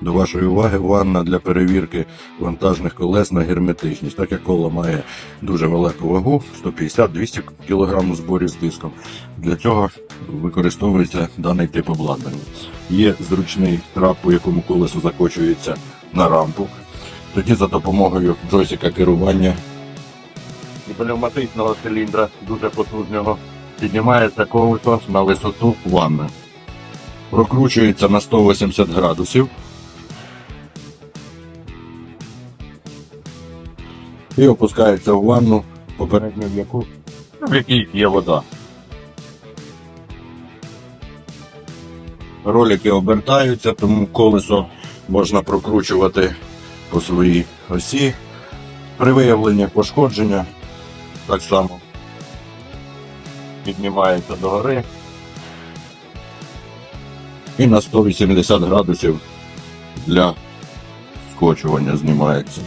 До вашої уваги ванна для перевірки вантажних колес на герметичність. Так як коло має дуже велику вагу 150-200 кг зборів з тиском. Для цього використовується даний тип обладнання. Є зручний трап, по якому колесо закочується на рампу. Тоді за допомогою джойстика керування пневматичного циліндра дуже потужного піднімається колесо на висоту ванни. Прокручується на 180 градусів. І опускається в ванну, попередньо в яку в якій є вода. Ролики обертаються, тому колесо можна прокручувати по своїй осі. При виявленні пошкодження так само піднімається догори і на 180 градусів для скочування знімається.